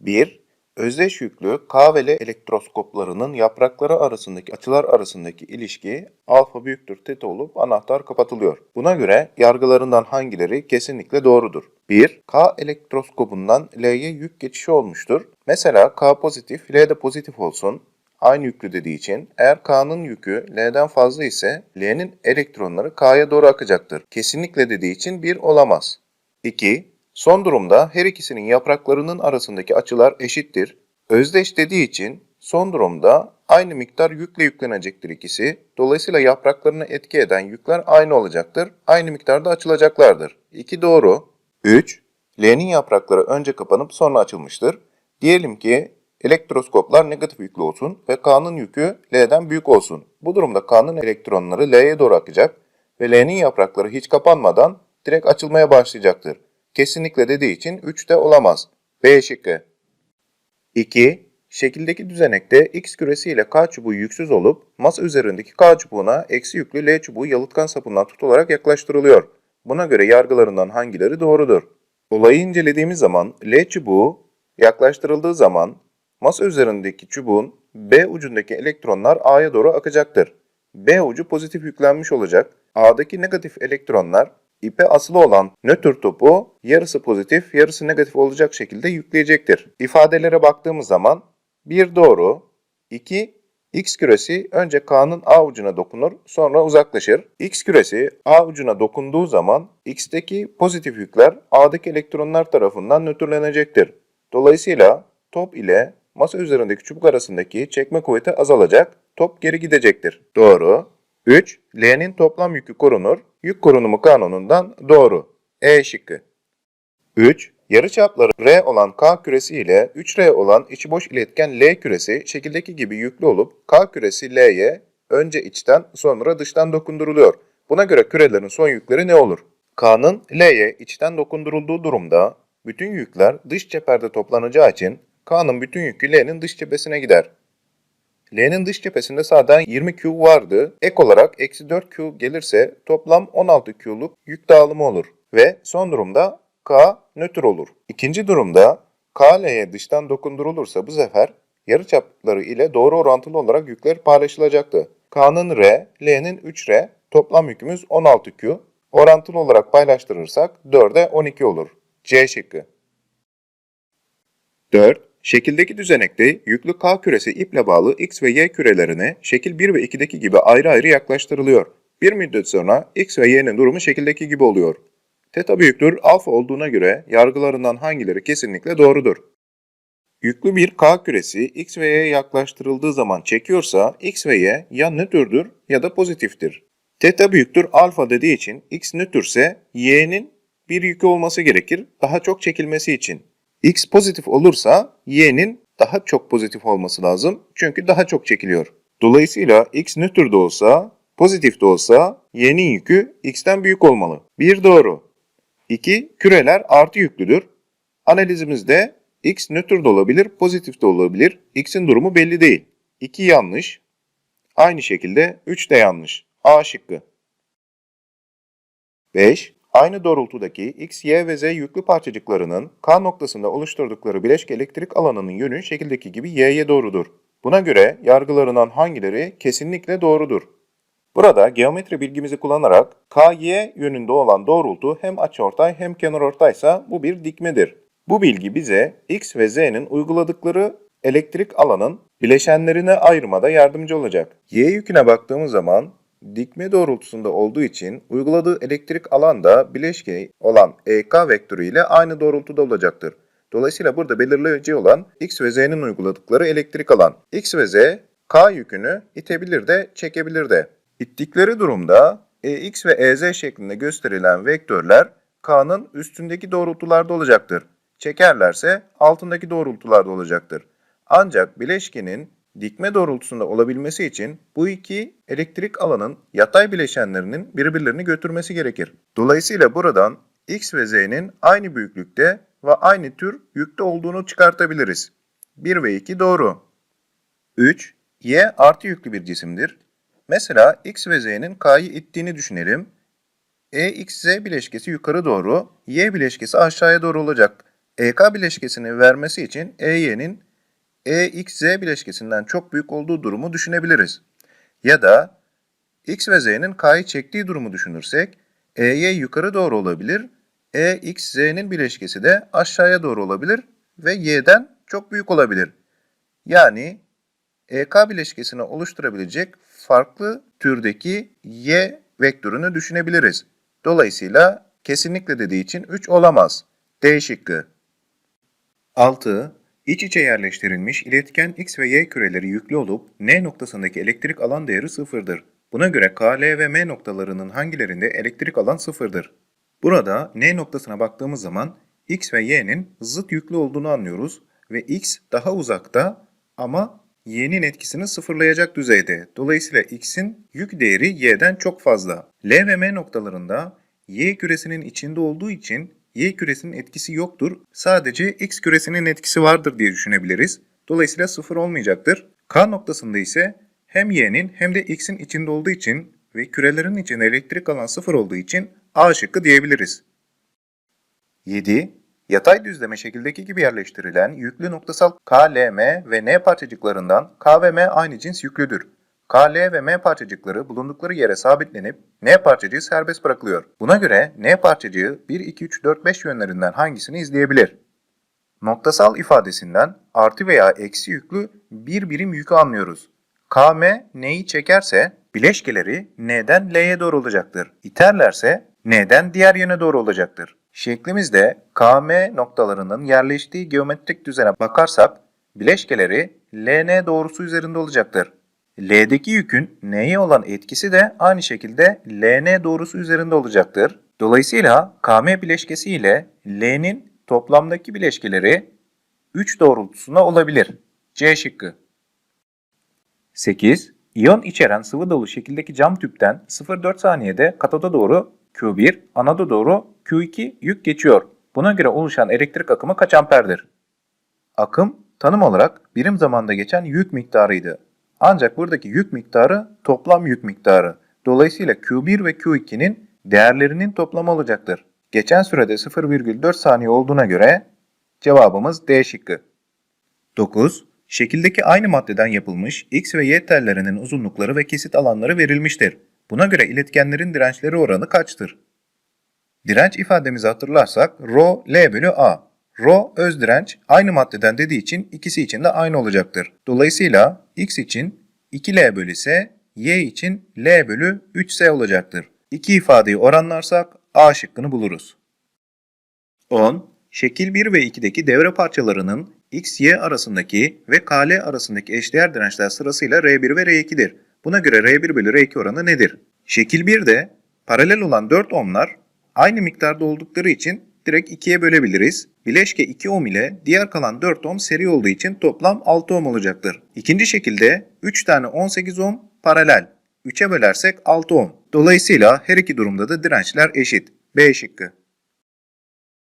1. Özdeş yüklü K ve L elektroskoplarının yaprakları arasındaki açılar arasındaki ilişki alfa büyüktür teta olup anahtar kapatılıyor. Buna göre yargılarından hangileri kesinlikle doğrudur? 1. K elektroskobundan L'ye yük geçişi olmuştur. Mesela K pozitif, L de pozitif olsun. Aynı yüklü dediği için eğer K'nın yükü L'den fazla ise L'nin elektronları K'ya doğru akacaktır. Kesinlikle dediği için 1 olamaz. 2. Son durumda her ikisinin yapraklarının arasındaki açılar eşittir. Özdeş dediği için son durumda aynı miktar yükle yüklenecektir ikisi. Dolayısıyla yapraklarına etki eden yükler aynı olacaktır. Aynı miktarda açılacaklardır. 2 doğru. 3. L'nin yaprakları önce kapanıp sonra açılmıştır. Diyelim ki elektroskoplar negatif yüklü olsun ve K'nın yükü L'den büyük olsun. Bu durumda K'nın elektronları L'ye doğru akacak ve L'nin yaprakları hiç kapanmadan direkt açılmaya başlayacaktır. Kesinlikle dediği için 3 de olamaz. B şıkkı. 2. Şekildeki düzenekte X küresi ile K çubuğu yüksüz olup masa üzerindeki K çubuğuna eksi yüklü L çubuğu yalıtkan sapından tutularak yaklaştırılıyor. Buna göre yargılarından hangileri doğrudur? Olayı incelediğimiz zaman L çubuğu yaklaştırıldığı zaman masa üzerindeki çubuğun B ucundaki elektronlar A'ya doğru akacaktır. B ucu pozitif yüklenmiş olacak. A'daki negatif elektronlar ipe asılı olan nötr topu yarısı pozitif, yarısı negatif olacak şekilde yükleyecektir. İfadelere baktığımız zaman 1 doğru, 2 X küresi önce K'nın A ucuna dokunur, sonra uzaklaşır. X küresi A ucuna dokunduğu zaman X'teki pozitif yükler A'daki elektronlar tarafından nötrlenecektir. Dolayısıyla top ile masa üzerindeki çubuk arasındaki çekme kuvveti azalacak, top geri gidecektir. Doğru. 3. L'nin toplam yükü korunur. Yük korunumu kanunundan doğru. E şıkkı. 3. Yarıçapları R olan K küresi ile 3R olan içi boş iletken L küresi şekildeki gibi yüklü olup K küresi L'ye önce içten sonra dıştan dokunduruluyor. Buna göre kürelerin son yükleri ne olur? K'nın L'ye içten dokundurulduğu durumda bütün yükler dış cepherde toplanacağı için K'nın bütün yükü L'nin dış cephesine gider. L'nin dış cephesinde zaten 20 Q vardı. Ek olarak eksi 4 Q gelirse toplam 16 Q'luk yük dağılımı olur. Ve son durumda K nötr olur. İkinci durumda K L'ye dıştan dokundurulursa bu sefer yarıçapları ile doğru orantılı olarak yükler paylaşılacaktı. K'nın R, L'nin 3R, toplam yükümüz 16Q. Orantılı olarak paylaştırırsak 4'e 12 olur. C şıkkı. 4. Şekildeki düzenekte yüklü K küresi iple bağlı X ve Y kürelerine şekil 1 ve 2'deki gibi ayrı ayrı yaklaştırılıyor. Bir müddet sonra X ve Y'nin durumu şekildeki gibi oluyor. Teta büyüktür alfa olduğuna göre yargılarından hangileri kesinlikle doğrudur? Yüklü bir K küresi X ve Y'ye yaklaştırıldığı zaman çekiyorsa X ve Y ya nötrdür ya da pozitiftir. Teta büyüktür alfa dediği için X nötrse Y'nin bir yükü olması gerekir daha çok çekilmesi için. X pozitif olursa Y'nin daha çok pozitif olması lazım çünkü daha çok çekiliyor. Dolayısıyla X nötr de olsa, pozitif de olsa Y'nin yükü X'ten büyük olmalı. 1 doğru. 2. Küreler artı yüklüdür. Analizimizde X nötr de olabilir, pozitif de olabilir. X'in durumu belli değil. 2 yanlış. Aynı şekilde 3 de yanlış. A şıkkı. 5. Aynı doğrultudaki X, Y ve Z yüklü parçacıklarının K noktasında oluşturdukları bileşke elektrik alanının yönü şekildeki gibi Y'ye doğrudur. Buna göre yargılarından hangileri kesinlikle doğrudur? Burada geometri bilgimizi kullanarak KY yönünde olan doğrultu hem açıortay hem kenarortaysa bu bir dikmedir. Bu bilgi bize X ve Z'nin uyguladıkları elektrik alanın bileşenlerine ayırmada yardımcı olacak. Y yüküne baktığımız zaman dikme doğrultusunda olduğu için uyguladığı elektrik alan da bileşke olan EK vektörü ile aynı doğrultuda olacaktır. Dolayısıyla burada belirleyici olan X ve Z'nin uyguladıkları elektrik alan. X ve Z K yükünü itebilir de çekebilir de. İttikleri durumda EX ve EZ şeklinde gösterilen vektörler K'nın üstündeki doğrultularda olacaktır. Çekerlerse altındaki doğrultularda olacaktır. Ancak bileşkenin dikme doğrultusunda olabilmesi için bu iki elektrik alanın yatay bileşenlerinin birbirlerini götürmesi gerekir. Dolayısıyla buradan X ve Z'nin aynı büyüklükte ve aynı tür yükte olduğunu çıkartabiliriz. 1 ve 2 doğru. 3. Y artı yüklü bir cisimdir. Mesela X ve Z'nin K'yı ittiğini düşünelim. EXZ bileşkesi yukarı doğru, Y bileşkesi aşağıya doğru olacak. EK bileşkesini vermesi için EY'nin EXZ bileşkesinden çok büyük olduğu durumu düşünebiliriz. Ya da X ve Z'nin K'yı çektiği durumu düşünürsek EY yukarı doğru olabilir, EXZ'nin bileşkesi de aşağıya doğru olabilir ve Y'den çok büyük olabilir. Yani EK bileşkesini oluşturabilecek farklı türdeki Y vektörünü düşünebiliriz. Dolayısıyla kesinlikle dediği için 3 olamaz. D şıkkı. 6. İç içe yerleştirilmiş iletken X ve Y küreleri yüklü olup N noktasındaki elektrik alan değeri sıfırdır. Buna göre K, L ve M noktalarının hangilerinde elektrik alan sıfırdır? Burada N noktasına baktığımız zaman X ve Y'nin zıt yüklü olduğunu anlıyoruz ve X daha uzakta ama Y'nin etkisini sıfırlayacak düzeyde. Dolayısıyla X'in yük değeri Y'den çok fazla. L ve M noktalarında Y küresinin içinde olduğu için Y küresinin etkisi yoktur. Sadece X küresinin etkisi vardır diye düşünebiliriz. Dolayısıyla sıfır olmayacaktır. K noktasında ise hem Y'nin hem de X'in içinde olduğu için ve kürelerin içinde elektrik alan sıfır olduğu için A şıkkı diyebiliriz. 7. Yatay düzleme şekildeki gibi yerleştirilen yüklü noktasal K, L, M ve N parçacıklarından K ve M aynı cins yüklüdür. K, ve M parçacıkları bulundukları yere sabitlenip N parçacığı serbest bırakılıyor. Buna göre N parçacığı 1, 2, 3, 4, 5 yönlerinden hangisini izleyebilir? Noktasal ifadesinden artı veya eksi yüklü bir birim yükü anlıyoruz. KM N'yi çekerse bileşkeleri N'den L'ye doğru olacaktır. İterlerse N'den diğer yöne doğru olacaktır. Şeklimizde KM noktalarının yerleştiği geometrik düzene bakarsak bileşkeleri LN doğrusu üzerinde olacaktır. L'deki yükün N'ye olan etkisi de aynı şekilde LN doğrusu üzerinde olacaktır. Dolayısıyla KM bileşkesi ile L'nin toplamdaki bileşkeleri 3 doğrultusuna olabilir. C şıkkı. 8. İyon içeren sıvı dolu şekildeki cam tüpten 0,4 saniyede katoda doğru Q1, anoda doğru Q2 yük geçiyor. Buna göre oluşan elektrik akımı kaç amperdir? Akım tanım olarak birim zamanda geçen yük miktarıydı. Ancak buradaki yük miktarı toplam yük miktarı. Dolayısıyla Q1 ve Q2'nin değerlerinin toplamı olacaktır. Geçen sürede 0,4 saniye olduğuna göre cevabımız D şıkkı. 9. Şekildeki aynı maddeden yapılmış X ve Y tellerinin uzunlukları ve kesit alanları verilmiştir. Buna göre iletkenlerin dirençleri oranı kaçtır? Direnç ifademizi hatırlarsak Rho L bölü A. Rho öz direnç aynı maddeden dediği için ikisi için de aynı olacaktır. Dolayısıyla X için 2L bölü S, Y için L bölü 3S olacaktır. İki ifadeyi oranlarsak A şıkkını buluruz. 10. Şekil 1 ve 2'deki devre parçalarının X, Y arasındaki ve KL arasındaki eşdeğer dirençler sırasıyla R1 ve R2'dir. Buna göre R1 bölü R2 oranı nedir? Şekil 1'de paralel olan 4 ohmlar aynı miktarda oldukları için direkt 2'ye bölebiliriz. Bileşke 2 ohm ile diğer kalan 4 ohm seri olduğu için toplam 6 ohm olacaktır. İkinci şekilde 3 tane 18 ohm paralel. 3'e bölersek 6 ohm. Dolayısıyla her iki durumda da dirençler eşit. B şıkkı.